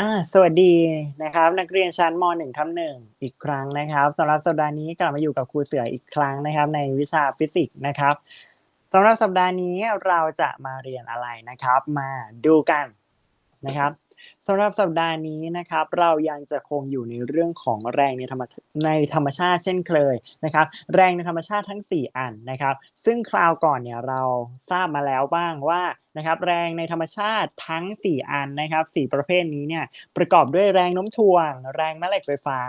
อ่าสวัสดีนะครับ นักเรียนชั้นม .1 ทับหนึ่งอีกครั้งนะครับสำหรับสัปดาห์นี้กลับมาอยู่กับครูเสืออีกครั้งนะครับ ในวิชาฟิสิกส์นะครับสำหรับสัปดาห์นี้เราจะมาเรียนอะไรนะครับ มาดูกัน นะครับสำหรับสัปดาห์นี้นะครับเรายังจะคงอยู่ในเรื่องของแรงในธรรมในธรรมชาติเช่นเคยนะครับแรงในธรรมชาติทั้ง 4 อันนะครับ ซึ่งคราวก่อนเนี่ยเราทราบมาแล้วบ้างว่านะครับแรงในธรรมชาติทั้ง 4 อันนะครับ 4 ประเภทนี้เนี่ยประกอบด้วยแรงโน้มถ่วง แรงแม่เหล็กไฟฟ้า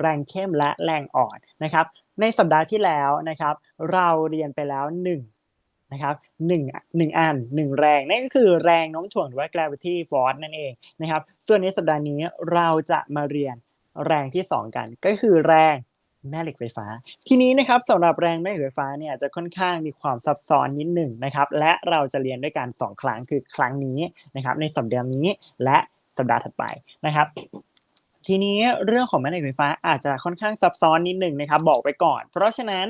แรงเข้มและแรงอ่อนนะครับในสัปดาห์ที่แล้วนะครับเราเรียนไปแล้ว 1 นะครับหนึ่งหนึ่งอันหนึ่งแรงนั่นก็คือแรงโน้มถ่วงหรือว่า gravity force นั่นเองนะครับส่วนในสัปดาห์นี้เราจะมาเรียนแรงที่ 2 กัน ก็คือแรงแม่เหล็กไฟฟ้า ทีนี้นะครับสำหรับแรงแม่เหล็กไฟฟ้าเนี่ยจะค่อนข้างมีความซับซ้อนนิดหนึ่งนะครับและเราจะเรียนด้วยกัน 2 ครั้งคือครั้งนี้นะครับในสัปดาห์นี้และสัปดาห์ถัดไปนะครับทีนี้เรื่องของแม่เหล็กไฟฟ้าอาจจะค่อนข้างซับซ้อนนิดหนึ่งนะครับบอกไปก่อน เพราะฉะนั้น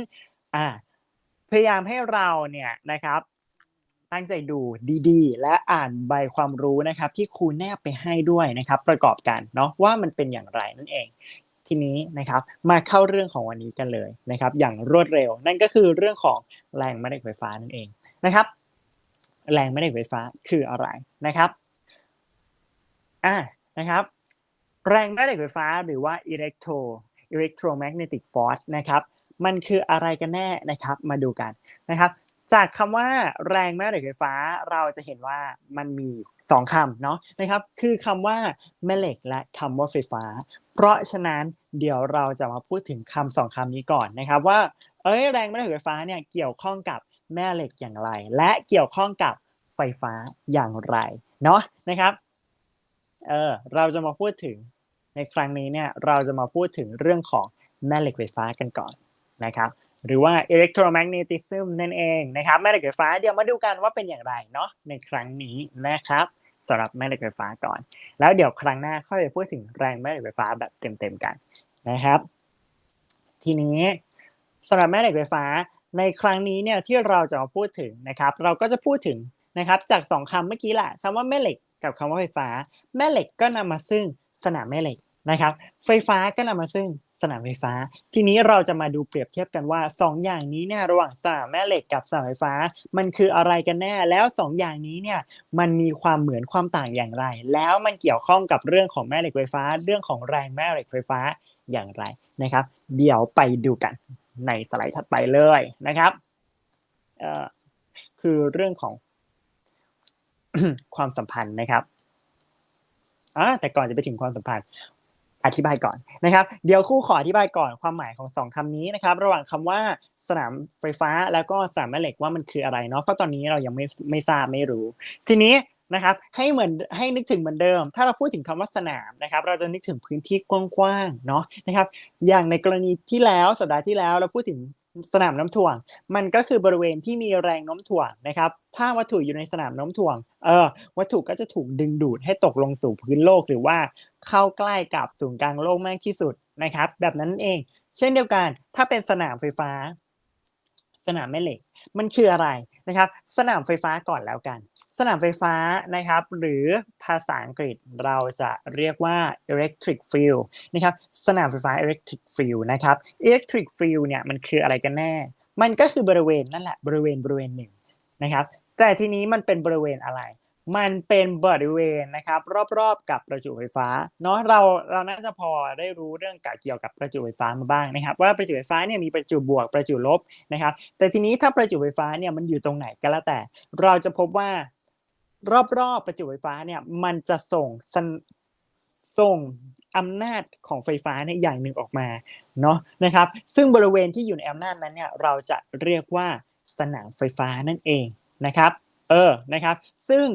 อ่า พยายามให้เราเนี่ยนะครับตั้งใจดูดีๆ และอ่านใบความรู้นะครับที่ครูแนบไปให้ด้วยนะครับ ประกอบกันเนาะว่ามันเป็นอย่างไรนั่นเอง ทีนี้นะครับมาเข้าเรื่องของวันนี้กันเลยนะครับ อย่างรวดเร็ว นั่นก็คือเรื่องของแรงแม่เหล็กไฟฟ้านั่นเองนะครับ แรงแม่เหล็กไฟฟ้าคืออะไรนะครับอ่านะครับ แรงแม่เหล็กไฟฟ้าหรือว่า electro electromagnetic force นะครับ มันคืออะไรกันแน่นะครับ มาดูกันนะครับ จากคำว่าแรงแม่เหล็กไฟฟ้า เราจะเห็นว่ามันมีสองคำเนาะนะครับ คือคำว่าแม่เหล็กและคำว่าไฟฟ้า เพราะฉะนั้นเดี๋ยวเราจะมาพูดถึงคำสองคำนี้ก่อนนะครับว่า เอ้ยแรงแม่เหล็กไฟฟ้าเนี่ยเกี่ยวข้องกับแม่เหล็กอย่างไร และเกี่ยวข้องกับไฟฟ้าอย่างไรเนาะนะครับเออเราจะมาพูดถึงในครั้งนี้เนี่ยเราจะมาพูดถึงเรื่องของแม่เหล็กไฟฟ้ากันก่อน นะครับหรือว่า electromagnetism นั่นเองนะครับแม่เหล็กไฟฟ้าเดี๋ยวมาดูกันว่าเป็นอย่างไรเนาะในครั้งนี้นะครับสำหรับแม่เหล็กไฟฟ้าก่อน แล้วเดี๋ยวครั้งหน้าค่อยไปพูดถึงแรงแม่เหล็กไฟฟ้าแบบเต็มๆกันนะครับ ทีนี้สำหรับแม่เหล็กไฟฟ้าในครั้งนี้เนี่ยที่เราจะมาพูดถึงนะครับ เราก็จะพูดถึงนะครับจากสองคำเมื่อกี้แหละคำว่าแม่เหล็กกับคำว่าไฟฟ้า แม่เหล็กก็นำมาซึ่งสนามแม่เหล็กนะครับ ไฟฟ้าก็นำมาซึ่ง สนามไฟฟ้า ทีนี้เราจะมาดูเปรียบเทียบกันว่า 2 อย่างนี้เนี่ยระหว่างสนามแม่เหล็กกับสนามไฟฟ้า มันคืออะไรกันแน่ แล้ว 2 อย่างนี้เนี่ยมันมีความเหมือนความต่างอย่างไร แล้วมันเกี่ยวข้องกับเรื่องของแม่เหล็กไฟฟ้า เรื่องของแรงแม่เหล็กไฟฟ้าอย่างไรนะครับ เดี๋ยวไปดูกันในสไลด์ถัดไปเลยนะครับเอ่อคือเรื่องของความสัมพันธ์นะครับอ่าแต่ก่อนจะไปถึงความสัมพันธ์ อธิบายก่อนนะครับ เดี๋ยวคู่ขออธิบายก่อนความหมายของสองคำนี้นะครับ ระหว่างคำว่าสนามไฟฟ้าแล้วก็สนามแม่เหล็กว่ามันคืออะไรเนาะเพราะตอนนี้เรายังไม่ไม่ทราบไม่รู้ ทีนี้นะครับให้เหมือนให้นึกถึงเหมือนเดิม ถ้าเราพูดถึงคำว่าสนามนะครับ เราจะนึกถึงพื้นที่กว้างๆเนาะนะครับ อย่างในกรณีที่แล้วสัปดาห์ที่แล้วเราพูดถึง สนามน้ำถ่วง มันก็คือบริเวณที่มีแรงโน้มถ่วงนะครับ ถ้าวัตถุอยู่ในสนามโน้มถ่วง เออ วัตถุก็จะถูกดึงดูดให้ตกลงสู่พื้นโลกหรือว่าเข้าใกล้กับศูนย์กลางโลกมากที่สุดนะครับ แบบนั้นเอง เช่นเดียวกัน ถ้าเป็นสนามไฟฟ้า สนามแม่เหล็ก มันคืออะไรนะครับ สนามไฟฟ้าก่อนแล้วกัน สนามไฟฟ้านะครับ หรือภาษาอังกฤษเราจะเรียกว่า electric field นะครับ สนามไฟฟ้า electric field นะครับ electric field เนี่ยมันคืออะไรกันแน่ มันก็คือบริเวณนั่นแหละบริเวณบริเวณหนึ่งนะครับ แต่ทีนี้มันเป็นบริเวณอะไร มันเป็นบริเวณนะครับ รอบๆกับประจุไฟฟ้าเนาะเราเราน่าจะพอได้รู้เรื่องเกี่ยวกับประจุไฟฟ้ามาบ้างนะครับ ว่าประจุไฟฟ้าเนี่ยมีประจุบวกประจุลบนะครับ แต่ทีนี้ถ้าประจุไฟฟ้าเนี่ยมันอยู่ตรงไหนก็แล้วแต่ เราจะพบว่า รอบๆประจุไฟฟ้าเนี่ย มันจะส่งส่งอำนาจของไฟฟ้าเนี่ยอย่างหนึ่งออกมาเนาะนะครับ ซึ่งบริเวณที่อยู่ในอำนาจนั้นเนี่ยเราจะเรียกว่าสนามไฟฟ้านั่นเองนะครับ เออนะครับ ซึ่ง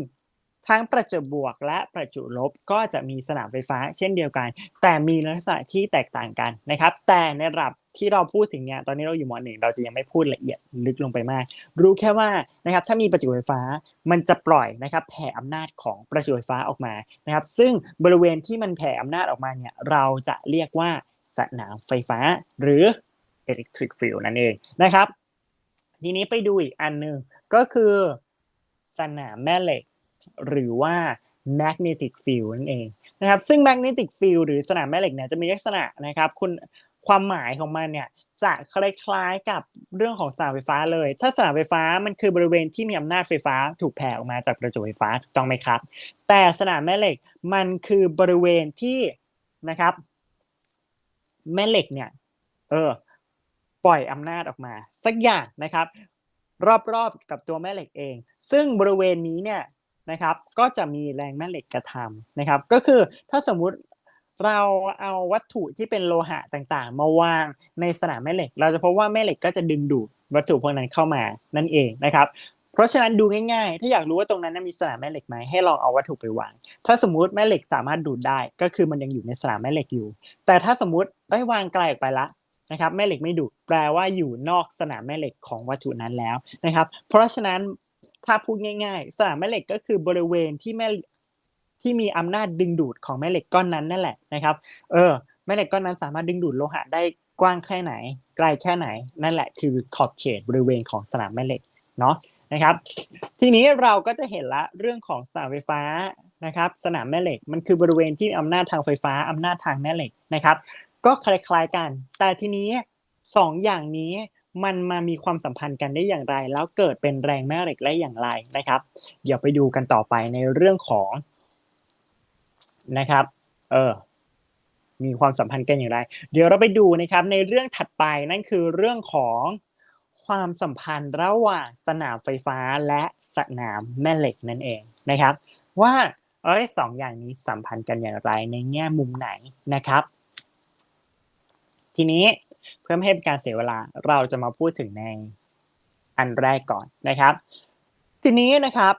ทั้งประจุบวกและประจุลบก็จะมีสนามไฟฟ้าเช่นเดียวกัน แต่มีลักษณะที่แตกต่างกันนะครับ แต่ในระดับที่เราพูดถึงเนี่ยตอนนี้เราอยู่มหนึ่งเราจะยังไม่พูดละเอียดลึกลงไปมาก รู้แค่ว่านะครับถ้ามีประจุไฟฟ้ามันจะปล่อยนะครับแผ่อำนาจของประจุไฟฟ้าออกมานะครับซึ่งบริเวณที่มันแผ่อำนาจออกมาเนี่ยเราจะเรียกว่าสนามไฟฟ้าหรือ electric field นั่นเองนะครับ ทีนี้ไปดูอีกอันหนึ่งก็คือสนามแม่เหล็ก หรือว่า magnetic field นั่นเองนะครับซึ่ง magnetic field หรือสนามแม่เหล็กเนี่ยจะมีลักษณะนะครับคุณความหมายของมันเนี่ยจะคล้ายๆกับเรื่องของสนามไฟฟ้าเลย ถ้าสนามไฟฟ้ามันคือบริเวณที่มีอำนาจไฟฟ้าถูกแผ่ออกมาจากประจุไฟฟ้าถูกต้องไหมครับ แต่สนามแม่เหล็กมันคือบริเวณที่นะครับ แม่เหล็กเนี่ยเออปล่อยอำนาจออกมา สักอย่างนะครับ รอบๆกับตัวแม่เหล็กเอง ซึ่งบริเวณนี้เนี่ย นะครับ ก็จะมีแรงแม่เหล็กกระทำนะครับ ก็คือถ้าสมมุติเราเอาวัตถุที่เป็นโลหะต่างๆ มาวางในสนามแม่เหล็ก เราจะพบว่าแม่เหล็กก็จะดึงดูดวัตถุพวกนั้นเข้ามานั่นเองนะครับ เพราะฉะนั้นดูง่ายๆ ถ้าอยากรู้ว่าตรงนั้นมีสนามแม่เหล็กไหมให้ลองเอาวัตถุไปวาง ถ้าสมมุติแม่เหล็กสามารถดูดได้ ก็คือมันยังอยู่ในสนามแม่เหล็กอยู่ แต่ถ้าสมมติเอ้วางไกลออกไปละนะครับแม่เหล็กไม่ดูดแปลว่าอยู่นอกสนามแม่เหล็กของวัตถุนั้นแล้วนะครับ เพราะฉะนั้น ถ้าพูดง่าย ๆ สนามแม่เหล็กก็คือบริเวณที่แม่ที่มีอำนาจดึงดูดของแม่เหล็กก้อนนั้นนั่นแหละนะครับ เออ แม่เหล็กก้อนนั้นสามารถดึงดูดโลหะได้กว้างแค่ไหน ไกลแค่ไหน นั่นแหละคือขอบเขตบริเวณของสนามแม่เหล็กเนาะนะครับ ทีนี้เราก็จะเห็นละเรื่องของสนามไฟฟ้านะครับ สนามแม่เหล็กมันคือบริเวณที่มีอำนาจทางไฟฟ้าอำนาจทางแม่เหล็กนะครับ ก็คล้ายๆกัน แต่ทีนี้สองอย่างนี้ มันมามีความสัมพันธ์กันได้อย่างไร แล้วเกิดเป็นแรงแม่เหล็กได้อย่างไรนะครับ เดี๋ยวไปดูกันต่อไปในเรื่องของนะครับ เออ มีความสัมพันธ์กันอย่างไร เดี๋ยวเราไปดูนะครับ ในเรื่องถัดไปนั่นคือเรื่องของความสัมพันธ์ระหว่างสนามไฟฟ้าและสนามแม่เหล็กนั่นเองนะครับ ว่าเอ้ยสองอย่างนี้สัมพันธ์กันอย่างไรในแง่มุมไหนนะครับ ทีนี้ เพื่อไม่ให้เป็นการเสียเวลาเราจะมาพูดถึงในอันแรกก่อนนะครับ ทีนี้นะครับ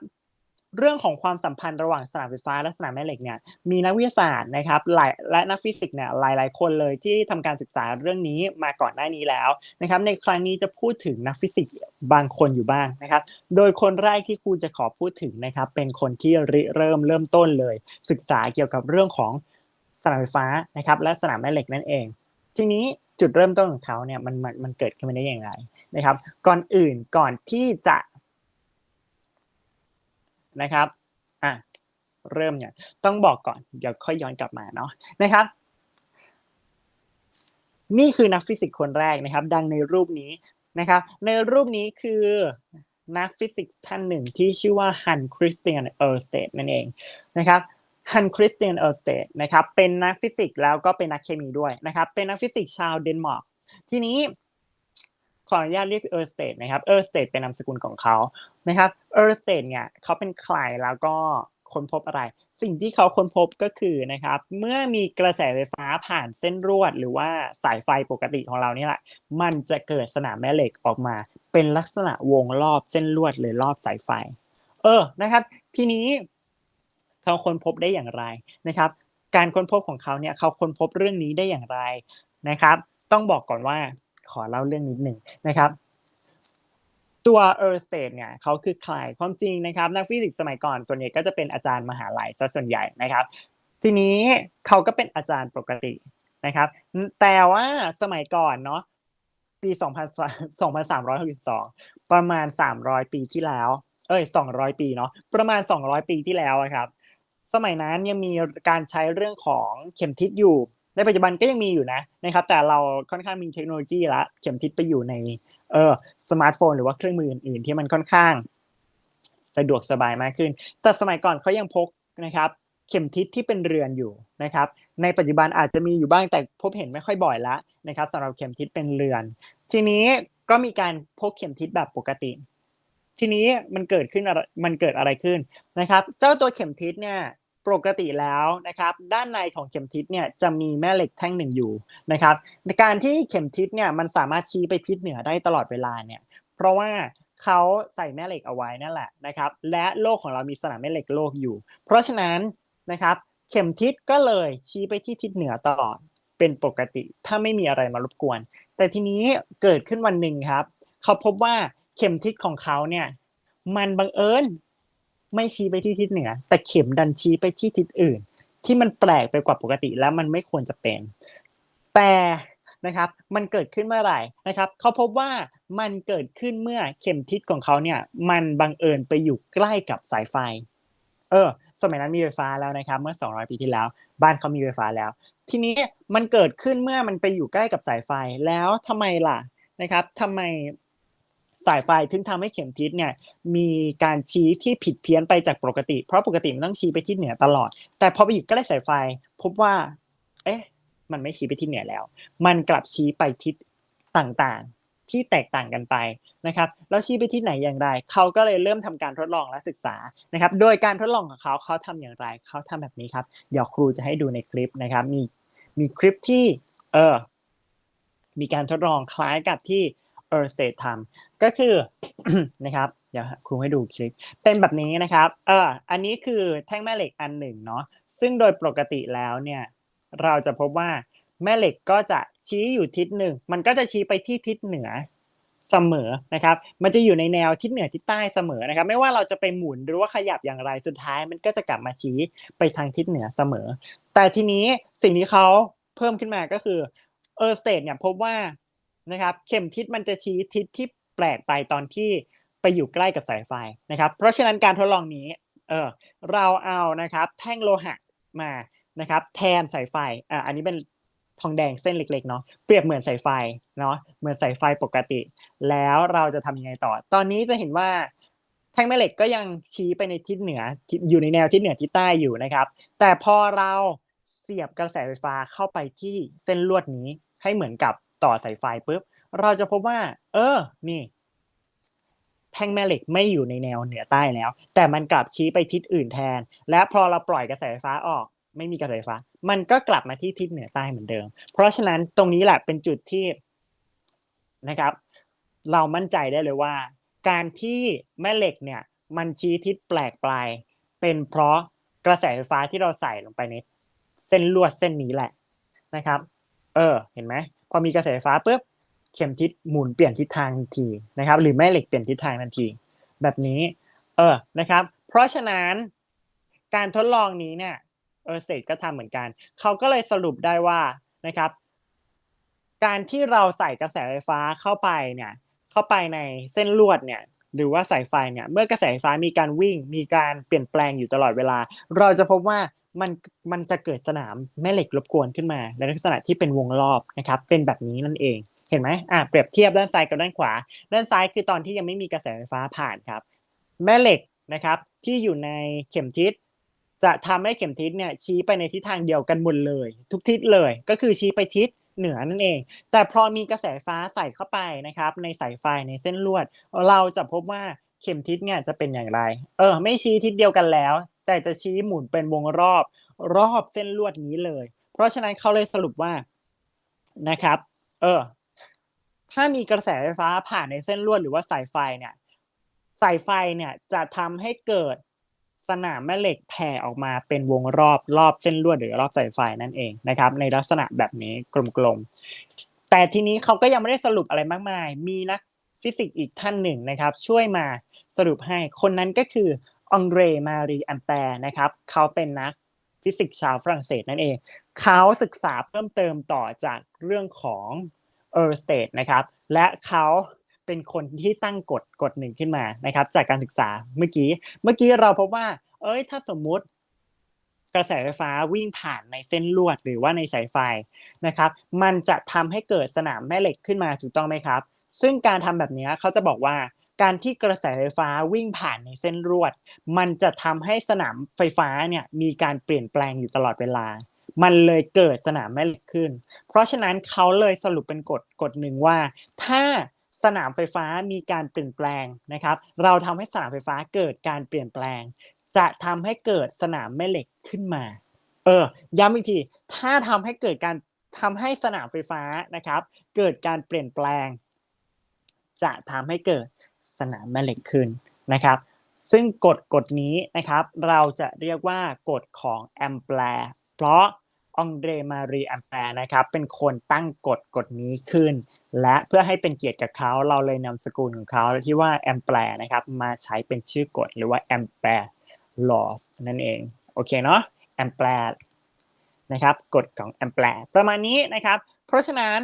เรื่องของความสัมพันธ์ระหว่างสนามไฟฟ้าและสนามแม่เหล็กเนี่ยมีนักวิทยาศาสตร์นะครับหลายและนักฟิสิกส์เนี่ยหลาย ๆ คนเลยที่ทำการศึกษาเรื่องนี้มาก่อนหน้านี้แล้วนะครับ ในครั้งนี้จะพูดถึงนักฟิสิกส์บางคนอยู่บ้างนะครับ โดยคนแรกที่ครูจะขอพูดถึงนะครับ เป็นคนที่ริเริ่มเริ่มต้นเลย ศึกษาเกี่ยวกับเรื่องของสนามไฟฟ้านะครับ และสนามแม่เหล็กนั่นเอง ทีนี้ จุดเริ่มต้นของเขาเนี่ยมันมันมันเกิดขึ้นมาได้อย่างไรนะครับ ก่อนอื่นก่อนที่จะนะครับอะเริ่มเนี่ยต้องบอกก่อนเดี๋ยวค่อยย้อนกลับมาเนาะนะครับ นี่คือนักฟิสิกส์คนแรกนะครับ ดังในรูปนี้นะครับ ในรูปนี้คือนักฟิสิกส์ท่านหนึ่งที่ชื่อว่าฮันคริสเตียนเออร์สเตดนั่นเองนะครับ ฮันคริสเตียนเออร์สเตดนะครับเป็นนักฟิสิกส์แล้วก็เป็นนักเคมีด้วยนะครับเป็นนักฟิสิกส์ชาวเดนมาร์กทีนี้ขออนุญาตเรียกเออร์สเตดนะครับเออร์สเตดเป็นนามสกุลของเขานะครับเออร์สเตดเนี่ยเขาเป็นใครแล้วก็ค้นพบอะไร สิ่งที่เขาค้นพบก็คือนะครับเมื่อมีกระแสไฟฟ้าผ่านเส้นรวด หรือว่าสายไฟปกติของเรานี่แหละ มันจะเกิดสนามแม่เหล็กออกมา เป็นลักษณะวงรอบเส้นลวดหรือรอบสายไฟ เออนะครับ ทีนี้ เขาค้นพบได้อย่างไรนะครับ การค้นพบของเขาเนี่ยเขาค้นพบเรื่องนี้ได้อย่างไรนะครับ ต้องบอกก่อนว่าขอเล่าเรื่องนิดหนึ่งนะครับ ตัวเออร์สเตดเนี่ยเขาคือใครความจริงนะครับ นักฟิสิกส์สมัยก่อนส่วนใหญ่ก็จะเป็นอาจารย์มหาลัยซะส่วนใหญ่นะครับ ทีนี้เขาก็เป็นอาจารย์ปกตินะครับ แต่ว่าสมัยก่อนเนาะปี 2362 ประมาณ 300 ปีที่แล้ว เอ้ย 200 ปีเนาะ ประมาณ 200 ปีที่แล้วครับ สมัยนั้นยังมีการใช้เรื่องของเข็มทิศอยู่ ในปัจจุบันก็ยังมีอยู่นะนะครับ แต่เราค่อนข้างมีเทคโนโลยีละเข็มทิศไปอยู่ในเออสมาร์ทโฟนหรือว่าเครื่องมืออื่นๆ ที่มันค่อนข้าง สะดวกสบายมากขึ้น แต่สมัยก่อนเขายังพกนะครับเข็มทิศที่เป็นเรือนอยู่นะครับ ในปัจจุบันอาจจะมีอยู่บ้างแต่พบเห็นไม่ค่อยบ่อยละนะครับสำหรับเข็มทิศเป็นเรือน ทีนี้ก็มีการพกเข็มทิศแบบปกติ ทีนี้มันเกิดขึ้นมันเกิดอะไรขึ้นนะครับ เจ้าตัวเข็มทิศเนี่ย ปกติแล้วนะครับด้านในของเข็มทิศเนี่ยจะมีแม่เหล็กแท่งหนึ่งอยู่นะครับในการที่เข็มทิศเนี่ยมันสามารถชี้ไปทิศเหนือได้ตลอดเวลาเนี่ยเพราะว่าเขาใส่แม่เหล็กเอาไว้นั่นแหละนะครับและโลกของเรามีสนามแม่เหล็กโลกอยู่ เพราะฉะนั้นนะครับเข็มทิศก็เลยชี้ไปที่ทิศเหนือตลอดเป็นปกติ ถ้าไม่มีอะไรมารบกวน แต่ทีนี้เกิดขึ้นวันหนึ่งครับ เขาพบว่าเข็มทิศของเขาเนี่ยมันบังเอิญ ไม่ชี้ไปที่ทิศเหนือ แต่เข็มดันชี้ไปที่ทิศอื่น ที่มันแปลกไปกว่าปกติแล้วมันไม่ควรจะเป็น แต่นะครับมันเกิดขึ้นเมื่อไหร่นะครับเขาพบว่ามันเกิดขึ้นเมื่อเข็มทิศของเขาเนี่ยมันบังเอิญไปอยู่ใกล้กับสายไฟ เออ สมัยนั้นมีไฟฟ้าแล้วนะครับ เมื่อ 200 ปีที่แล้ว บ้านเขามีไฟฟ้าแล้ว ทีนี้มันเกิดขึ้นเมื่อมันไปอยู่ใกล้กับสายไฟแล้วทำไมล่ะนะครับทำไม สายไฟถึงทำให้เข็มทิศเนี่ยมีการชี้ที่ผิดเพี้ยนไปจากปกติ เพราะปกติมันต้องชี้ไปทิศเหนือตลอด แต่พอไปอยู่ใกล้สายไฟ พบว่า เอ๊ะ มันไม่ชี้ไปทิศเหนือแล้ว มันกลับชี้ไปทิศต่างๆ ที่แตกต่างกันไปนะครับแล้วชี้ไปที่ไหนอย่างไร เขาก็เลยเริ่มทำการทดลองและศึกษานะครับ โดยการทดลองของเขาเขาทำอย่างไร เขาทำแบบนี้ครับ เดี๋ยวครูจะให้ดูในคลิปนะครับ มีมีคลิปที่ เออมีการทดลองคล้ายกับที่ เออร์เตทำก็คือนะครับเดี๋ยวครูให้ดูคลิป เป็นแบบนี้นะครับเอออันนี้คือแท่งแม่เหล็กอันหนึ่งเนาะซึ่งโดยปกติแล้วเนี่ยเราจะพบว่าแม่เหล็กก็จะชี้อยู่ทิศหนึ่ง มันก็จะชี้ไปที่ทิศเหนือเสมอนะครับ มันจะอยู่ในแนวทิศเหนือทิศใต้เสมอนะครับ ไม่ว่าเราจะไปหมุนหรือว่าขยับอย่างไรสุดท้าย มันก็จะกลับมาชี้ไปทางทิศเหนือเสมอ แต่ทีนี้สิ่งที่เขาเพิ่มขึ้นมาก็คือเออสเตทเนี่ยพบว่า นะครับ เข็มทิศมันจะชี้ทิศที่แปลกไปตอนที่ไปอยู่ใกล้กับสายไฟนะครับ เพราะฉะนั้นการทดลองนี้เออเราเอานะครับแท่งโลหะมานะครับ แทนสายไฟอ่าอันนี้เป็นทองแดงเส้นเล็กๆเนาะเปรียบเหมือนสายไฟเนาะเหมือนสายไฟปกติ แล้วเราจะทำยังไงต่อ ตอนนี้จะเห็นว่าแท่งแม่เหล็กก็ยังชี้ไปในทิศเหนืออยู่ในแนวทิศเหนือทิศใต้อยู่นะครับ แต่พอเราเสียบกระแสไฟฟ้าเข้าไปที่เส้นลวดนี้ให้เหมือนกับ ต่อสายไฟปุ๊บ เราจะพบว่า เออ นี่ แท่งแม่เหล็กไม่อยู่ในแนวเหนือใต้แล้ว แต่มันกลับชี้ไปทิศอื่นแทน และพอเราปล่อยกระแสไฟฟ้าออก ไม่มีกระแสไฟฟ้า มันก็กลับมาที่ทิศเหนือใต้เหมือนเดิม เพราะฉะนั้นตรงนี้แหละเป็นจุดที่นะครับ เรามั่นใจได้เลยว่า การที่แม่เหล็กเนี่ย มันชี้ทิศแปลกปลายเป็นเพราะกระแสไฟฟ้าที่เราใส่ลงไปในเส้นลวดเส้นนี้แหละนะครับ เออ เห็นไหม พอมีกระแสไฟฟ้าปุ๊บเข็มทิศหมุนเปลี่ยนทิศทางทันทีนะครับ หรือแม่เหล็กเปลี่ยนทิศทางทันที แบบนี้ เออนะครับ เพราะฉะนั้นการทดลองนี้เนี่ยเออเศษก็ทำเหมือนกัน เขาก็เลยสรุปได้ว่านะครับ การที่เราใส่กระแสไฟฟ้าเข้าไปเนี่ย เข้าไปในเส้นลวดเนี่ย หรือว่าสายไฟเนี่ย เมื่อกระแสไฟฟ้ามีการวิ่ง มีการเปลี่ยนแปลงอยู่ตลอดเวลา เราจะพบว่า มันมันจะเกิดสนามแม่เหล็กรบกวนขึ้นมา ในลักษณะที่เป็นวงรอบนะครับเป็นแบบนี้นั่นเองเห็นไหมอะเปรียบเทียบด้านซ้ายกับด้านขวา ด้านซ้ายคือตอนที่ยังไม่มีกระแสไฟฟ้าผ่านครับ แม่เหล็กนะครับที่อยู่ในเข็มทิศจะทำให้เข็มทิศเนี่ยชี้ไปในทิศทางเดียวกันหมดเลย ทุกทิศเลยก็คือชี้ไปทิศเหนือนั่นเอง แต่พอมีกระแสฟ้าใส่เข้าไปนะครับ ในสายไฟในเส้นลวด เราจะพบว่าเข็มทิศเนี่ยจะเป็นอย่างไร เออ ไม่ชี้ทิศเดียวกันแล้ว แต่จะชี้หมุนเป็นวงรอบรอบเส้นลวดนี้เลย เพราะฉะนั้นเขาเลยสรุปว่านะครับ เออ ถ้ามีกระแสไฟฟ้าผ่านในเส้นลวดหรือว่าสายไฟเนี่ย สายไฟเนี่ยจะทำให้เกิดสนามแม่เหล็กแผ่ออกมาเป็นวงรอบรอบเส้นลวดหรือรอบสายไฟนั่นเองนะครับ ในลักษณะแบบนี้กลมๆ แต่ทีนี้เขาก็ยังไม่ได้สรุปอะไรมากมาย มีนักฟิสิกส์อีกท่านหนึ่งนะครับ ช่วยมาสรุปให้คนนั้นก็คือ องเรมารีอัมแปรนะครับเขาเป็นนักฟิสิกส์ชาวฝรั่งเศสนั่นเอง เขาศึกษาเพิ่มเติมต่อจากเรื่องของเออร์สเตทนะครับ และเขาเป็นคนที่ตั้งกฎกฎหนึ่งขึ้นมานะครับ จากการศึกษาเมื่อกี้ เมื่อกี้เราพบว่า เอ้ย ถ้าสมมุติกระแสไฟฟ้าวิ่งผ่านในเส้นลวดหรือว่าในสายไฟนะครับ มันจะทำให้เกิดสนามแม่เหล็กขึ้นมาถูกต้องไหมครับ ซึ่งการทำแบบนี้เขาจะบอกว่า การที่กระแสไฟฟ้าวิ่งผ่านในเส้นลวด มันจะทำให้สนามไฟฟ้าเนี่ยมีการเปลี่ยนแปลงอยู่ตลอดเวลา มันเลยเกิดสนามแม่เหล็กขึ้น เพราะฉะนั้นเขาเลยสรุปเป็นกฎกฎหนึ่งว่า ถ้าสนามไฟฟ้ามีการเปลี่ยนแปลงนะครับ เราทำให้สนามไฟฟ้าเกิดการเปลี่ยนแปลง จะทำให้เกิดสนามแม่เหล็กขึ้นมา เออ ย้ำอีกที ถ้าทำให้เกิดการทำให้สนามไฟฟ้านะครับ เกิดการเปลี่ยนแปลง จะทำให้เกิดสนามแม่เหล็กขึ้นนะครับ ซึ่งกฎกฎนี้นะครับ เราจะเรียกว่ากฎของแอมแปร์เพราะองเดรมารีแอมแปร์นะครับ เป็นคนตั้งกฎกฎนี้ขึ้น และเพื่อให้เป็นเกียรติกับเขาเราเลยนำสกุลของเขาที่ว่าแอมแปร์นะครับ มาใช้เป็นชื่อกฎหรือว่าแอมแปร์ laws นั่นเอง โอเคเนาะแอมแปร์นะครับกฎของแอมแปร์ประมาณนี้นะครับ เพราะฉะนั้น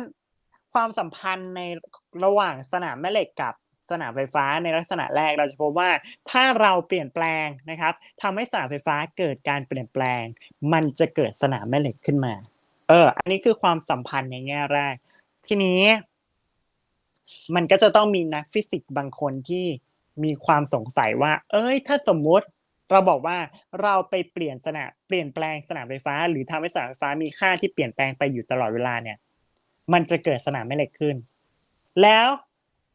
ความสัมพันธ์ในระหว่างสนามแม่เหล็กกับสนามไฟฟ้าในลักษณะแรกเราจะพบว่าถ้าเราเปลี่ยนแปลงนะครับทำให้สนามไฟฟ้าเกิดการเปลี่ยนแปลง มันจะเกิดสนามแม่เหล็กขึ้นมา เออ อันนี้คือความสัมพันธ์ในแง่แรก ทีนี้ มันก็จะต้องมีนักฟิสิกส์บางคนที่มีความสงสัยว่า เอ้ย ถ้าสมมุติเราบอกว่าเราไปเปลี่ยนสนามเปลี่ยนแปลงสนามไฟฟ้า หรือทำให้สนามไฟฟ้ามีค่าที่เปลี่ยนแปลงไปอยู่ตลอดเวลาเนี่ย มันจะเกิดสนามแม่เหล็กขึ้น แล้ว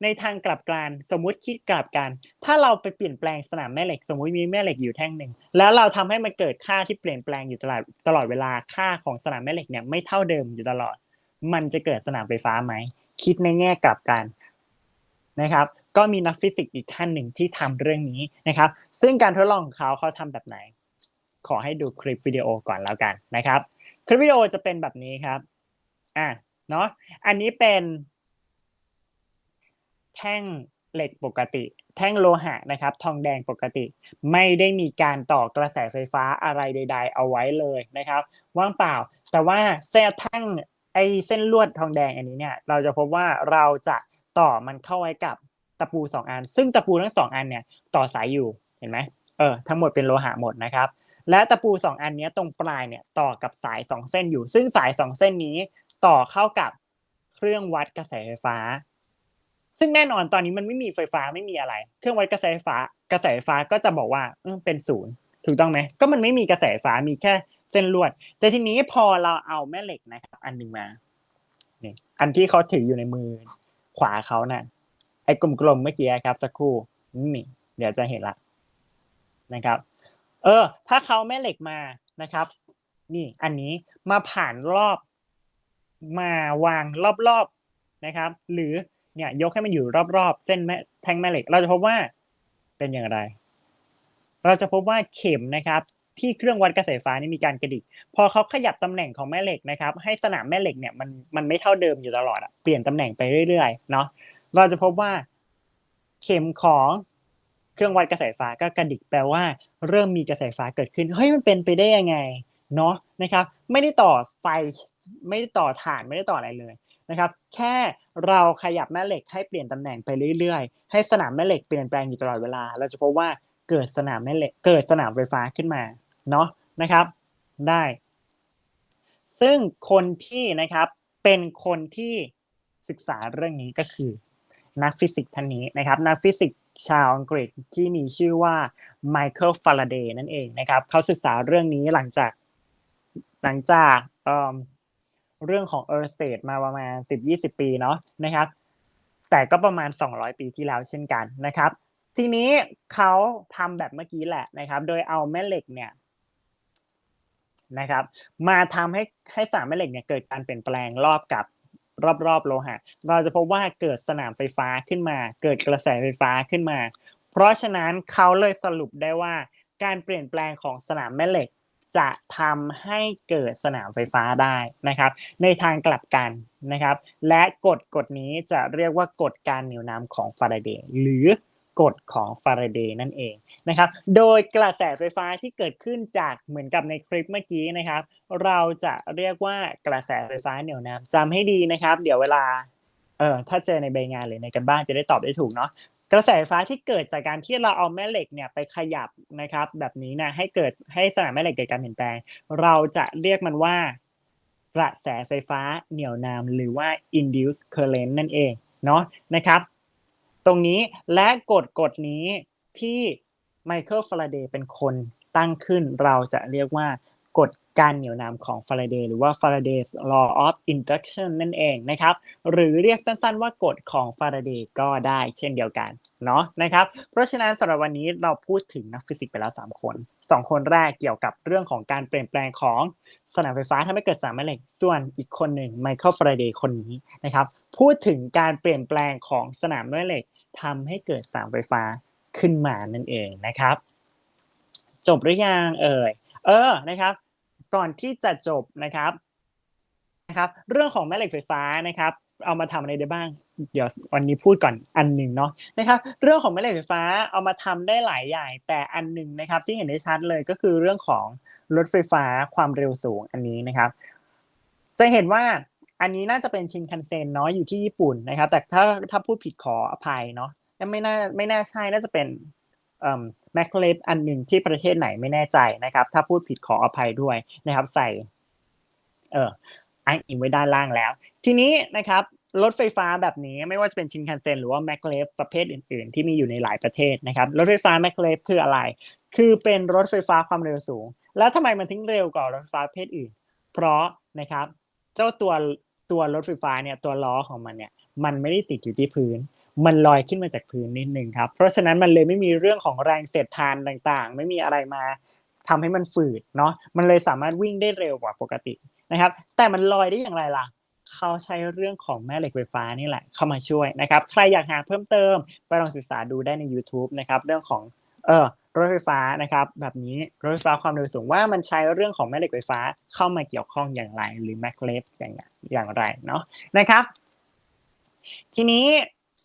ในทางกลับกันสมมุติคิดกลับกัน ถ้าเราไปเปลี่ยนแปลงสนามแม่เหล็ก สมมุติมีแม่เหล็กอยู่แท่งหนึ่งแล้วเราทำให้มันเกิดค่าที่เปลี่ยนแปลงอยู่ตลอดตลอดเวลาค่าของสนามแม่เหล็กเนี่ยไม่เท่าเดิมอยู่ตลอด มันจะเกิดสนามไฟฟ้าไหมคิดในแง่กลับกันนะครับ ก็มีนักฟิสิกส์อีกท่านหนึ่งที่ทำเรื่องนี้นะครับ ซึ่งการทดลองของเขาเขาทำแบบไหน ขอให้ดูคลิปวิดีโอก่อนแล้วกันนะครับ คลิปวิดีโอจะเป็นแบบนี้ครับอะ เนาะอันนี้เป็นแท่งเหล็กปกติ แท่งโลหะนะครับ ทองแดงปกติ ไม่ได้มีการต่อกระแสไฟฟ้าอะไรใด ๆ เอาไว้เลยนะครับ ว่างเปล่า แต่ว่าเส้นแท่งไอเส้นลวดทองแดงอันนี้เนี่ย เราจะพบว่าเราจะต่อมันเข้าไว้กับตะปูสองอัน ซึ่งตะปูทั้งสองอันเนี่ยต่อสายอยู่เห็นไหมเออทั้งหมดเป็นโลหะหมดนะครับและตะปูสองอันนี้ตรงปลายเนี่ยต่อกับสายสองเส้นอยู่ ซึ่งสายสองเส้นนี้ ต่อเข้ากับเครื่องวัดกระแสไฟฟ้า ซึ่งแน่นอนตอนนี้มันไม่มีไฟฟ้าไม่มีอะไร เครื่องวัดกระแสไฟฟ้า กระแสไฟฟ้าก็จะบอกว่าเป็นศูนย์ถูกต้องไหมก็มันไม่มีกระแสไฟฟ้ามีแค่เส้นลวด แต่ทีนี้พอเราเอาแม่เหล็กนะครับ อันหนึ่งมานี่อันที่เขาถืออยู่ในมือขวาเขาน่ะไอ้กลมๆเมื่อกี้ครับสักครู่นี่เดี๋ยวจะเห็นละนะครับ เออ ถ้าเขาแม่เหล็กมานะครับ นี่อันนี้มาผ่านรอบ มาวางรอบๆนะครับ หรือเนี่ยยกให้มันอยู่รอบๆ เส้นแม่แท่งแม่เหล็ก เราจะพบว่าเป็นอย่างไร เราจะพบว่าเข็มนะครับ ที่เครื่องวัดกระแสไฟฟ้านี่มีการกระดิก พอเขาขยับตำแหน่งของแม่เหล็กนะครับ ให้สนามแม่เหล็กเนี่ยมันมันไม่เท่าเดิมอยู่ตลอดอะเปลี่ยนตำแหน่งไปเรื่อยๆเนาะเราจะพบว่า เข็มของเครื่องวัดกระแสไฟฟ้าก็กระดิกแปลว่า เริ่มมีกระแสไฟฟ้าเกิดขึ้นเฮ้ยมันเป็นไปได้ยังไงเนาะนะครับ ไม่ได้ต่อไฟไม่ได้ต่อถ่านไม่ได้ต่ออะไรเลยนะครับแค่เราขยับแม่เหล็กให้เปลี่ยนตำแหน่งไปเรื่อยๆ ให้สนามแม่เหล็กเปลี่ยนแปลงอยู่ตลอดเวลา เราจะพบว่าเกิดสนามแม่เหล็กเกิดสนามไฟฟ้าขึ้นมาเนาะนะครับได้ ซึ่งคนที่นะครับเป็นคนที่ศึกษาเรื่องนี้ก็คือ นักฟิสิกส์ท่านนี้นะครับนักฟิสิกส์ชาวอังกฤษที่มีชื่อว่าไมเคิลฟาราเดย์นั่นเองนะครับเขาศึกษาเรื่องนี้หลังจาก หลังจากเรื่องของ Earth State มาประมาณ 10-20 ปีเนาะนะครับ แต่ก็ประมาณ 200 ปีที่แล้วเช่นกันนะครับ ทีนี้เขาทำแบบเมื่อกี้แหละนะครับ โดยเอาแม่เหล็กเนี่ยนะครับ มาทำให้ให้สามแม่เหล็กเนี่ยเกิดการเปลี่ยนแปลงรอบกับรอบๆโลหะ เราจะพบว่าเกิดสนามไฟฟ้าขึ้นมา เกิดกระแสไฟฟ้าขึ้นมา เพราะฉะนั้นเขาเลยสรุปได้ว่าการเปลี่ยนแปลงของสนามแม่เหล็ก จะทำให้เกิดสนามไฟฟ้าได้นะครับ ในทางกลับกันนะครับ และกฎกฎนี้จะเรียกว่ากฎการเหนี่ยวนำของฟาราเดย์หรือกฎของฟาราเดย์นั่นเองนะครับ โดยกระแสไฟฟ้าที่เกิดขึ้นจากเหมือนกับในคลิปเมื่อกี้นะครับ เราจะเรียกว่ากระแสไฟฟ้าเหนี่ยวน้ำจำให้ดีนะครับ เดี๋ยวเวลาเออถ้าเจอในใบงานหรือในกันบ้านจะได้ตอบได้ถูกเนาะ กระแสไฟฟ้าที่เกิดจากการที่เราเอาแม่เหล็กเนี่ยไปขยับนะครับ แบบนี้นะให้เกิดให้สนามแม่เหล็กเกิดการเปลี่ยนแปลง เราจะเรียกมันว่ากระแสไฟฟ้าเหนี่ยวนำหรือว่า induced current นั่นเองเนาะนะครับ ตรงนี้และกฎกฎนี้ที่ไมเคิลฟาราเดย์เป็นคนตั้งขึ้นเราจะเรียกว่ากฎ การเหนี่ยวนำของฟาราเดย์หรือว่า Faraday's law of induction นั่นเองนะครับ หรือเรียกสั้นๆว่ากฎของฟาราเดย์ก็ได้เช่นเดียวกันเนาะนะครับ เพราะฉะนั้นสำหรับวันนี้เราพูดถึงนักฟิสิกส์ไปแล้ว 3 คน 2 คนแรกเกี่ยวกับเรื่องของการเปลี่ยนแปลงของสนามไฟฟ้าทำให้เกิดสามแม่เหล็ก ส่วนอีกคนหนึ่งไมเคิลฟาราเดย์คนนี้นะครับ พูดถึงการเปลี่ยนแปลงของสนามแม่เหล็กทำให้เกิดสนามไฟฟ้าขึ้นมานั่นเองนะครับ จบหรือยังเอ่ยเออนะครับ ก่อนที่จะจบนะครับนะครับเรื่องของแม่เหล็กไฟฟ้านะครับ เอามาทำอะไรได้บ้าง เดี๋ยววันนี้พูดก่อนอันหนึ่งเนาะนะครับ เรื่องของแม่เหล็กไฟฟ้าเอามาทำได้หลายอย่างแต่อันหนึ่งนะครับ ที่เห็นได้ชัดเลยก็คือเรื่องของรถไฟฟ้าความเร็วสูงอันนี้นะครับ จะเห็นว่าอันนี้น่าจะเป็นชินคันเซ็นเนาะอยู่ที่ญี่ปุ่นนะครับ แต่ถ้าถ้าพูดผิดขออภัยเนาะไม่น่าไม่น่าใช่น่าจะเป็น แมคเลฟอันหนึ่งที่ประเทศไหนไม่แน่ใจนะครับ ถ้าพูดผิดขออภัยด้วยนะครับ ใส่เอออ้างอิงไว้ด้านล่างแล้ว ทีนี้นะครับรถไฟฟ้าแบบนี้ไม่ว่าจะเป็นชินคันเซ็นหรือว่าแมคเลฟประเภทอื่น ๆ ที่มีอยู่ในหลายประเทศนะครับรถไฟฟ้าแมคเลฟคืออะไร คือเป็นรถไฟฟ้าความเร็วสูง แล้วทำไมมันถึงเร็วกว่ารถไฟฟ้าประเภทอื่น เพราะนะครับ เจ้าตัวตัวรถไฟฟ้าเนี่ยตัวล้อของมันเนี่ยมันไม่ได้ติดอยู่ที่พื้น มันลอยขึ้นมาจากพื้นนิดนึงครับ เพราะฉะนั้นมันเลยไม่มีเรื่องของแรงเสียดทานต่างๆ ไม่มีอะไรมาทำให้มันฝืดเนาะมันเลยสามารถวิ่งได้เร็วกว่าปกตินะครับ แต่มันลอยได้อย่างไรล่ะเขาใช้เรื่องของแม่เหล็กไฟฟ้านี่แหละเข้ามาช่วยนะครับ ใครอยากหาเพิ่มเติมไปลองศึกษาดูได้ใน YouTube นะครับเรื่องของเออรถไฟฟ้านะครับแบบนี้รถไฟฟ้าความเร็วสูงว่ามันใช้เรื่องของแม่เหล็กไฟฟ้าเข้ามาเกี่ยวข้องอย่างไร หรือแมกเลฟอย่างอย่างไรเนาะนะครับ ทีนี้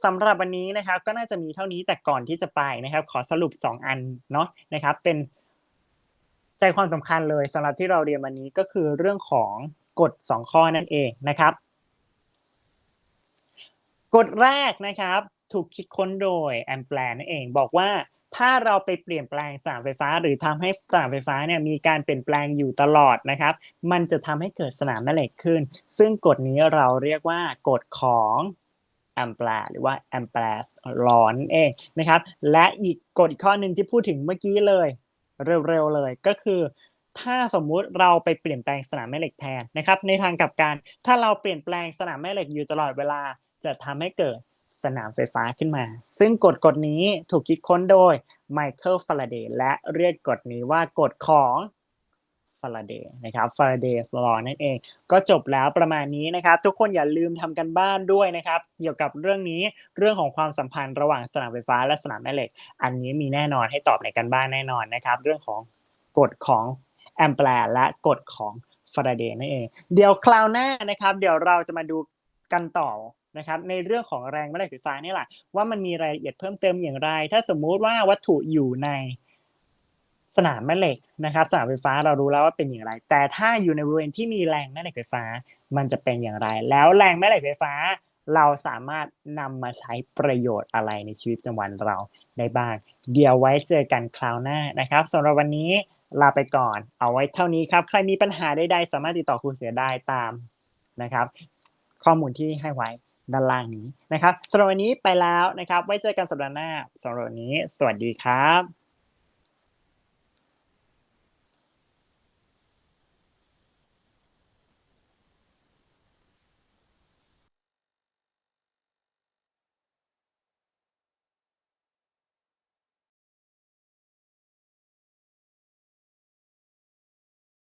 สำหรับวันนี้นะครับก็น่าจะมีเท่านี้แต่ก่อนที่จะไปนะครับ ขอสรุป 2 อันเนาะนะครับ เป็นใจความสำคัญเลยสำหรับที่เราเรียนวันนี้ก็คือเรื่องของกฎ 2 ข้อนั่นเองนะครับกฎแรกนะครับ ถูกคิดค้นโดยแอมแปลนั่นเอง บอกว่าถ้าเราไปเปลี่ยนแปลงสนามไฟฟ้า หรือทำให้สนามไฟฟ้าเนี่ยมีการเปลี่ยนแปลงอยู่ตลอดนะครับ มันจะทำให้เกิดสนามแม่เหล็กขึ้น ซึ่งกฎนี้เราเรียกว่ากฎของ แอมแปลหรือว่าแอมแปลสลอนั่นเองนะครับ และอีกกฎอีกข้อหนึ่งที่พูดถึงเมื่อกี้เลย เร็วๆเลยก็คือ ถ้าสมมุติเราไปเปลี่ยนแปลงสนามแม่เหล็กแทนนะครับ ในทางกลับกัน ถ้าเราเปลี่ยนแปลงสนามแม่เหล็กอยู่ตลอดเวลา จะทำให้เกิดสนามไฟฟ้าขึ้นมา ซึ่งกฎกฎนี้ถูกคิดค้นโดยไมเคิลฟาราเดย์และเรียกกฎนี้ว่ากฎของ ฟาราเดย์นะครับฟาราเดย์ลอนั่นเอง ก็จบแล้วประมาณนี้นะครับ ทุกคนอย่าลืมทำกันบ้านด้วยนะครับ เกี่ยวกับเรื่องนี้เรื่องของความสัมพันธ์ระหว่างสนามไฟฟ้าและสนามแม่เหล็ก อันนี้มีแน่นอนให้ตอบในกันบ้านแน่นอนนะครับ เรื่องของกฎของแอมแปร์และกฎของฟาราเดย์นั่นเอง เดี๋ยวคราวหน้านะครับ เดี๋ยวเราจะมาดูกันต่อนะครับในเรื่องของแรงแม่เหล็กไฟฟ้านี่แหละว่ามันมีรายละเอียดเพิ่มเติมอย่างไร ถ้าสมมุติว่าวัตถุอยู่ใน สนามแม่เหล็กนะครับสนามไฟฟ้าเรารู้แล้วว่าเป็นอย่างไร แต่ถ้าอยู่ในบริเวณที่มีแรงแม่เหล็กไฟฟ้ามันจะเป็นอย่างไร แล้วแรงแม่เหล็กไฟฟ้า เราสามารถนำมาใช้ประโยชน์อะไรในชีวิตประจำวันเราได้บ้าง เดี๋ยวไว้เจอกันคราวหน้านะครับสำหรับวันนี้ลาไปก่อน เอาไว้เท่านี้ครับ ใครมีปัญหาใดๆสามารถติดต่อครูเสือได้ตามนะครับ ข้อมูลที่ให้ไว้ด้านล่างนี้นะครับสำหรับวันนี้ไปแล้วนะครับ ไว้เจอกันสัปดาห์หน้าสำหรับวันนี้ สวัสดีครับ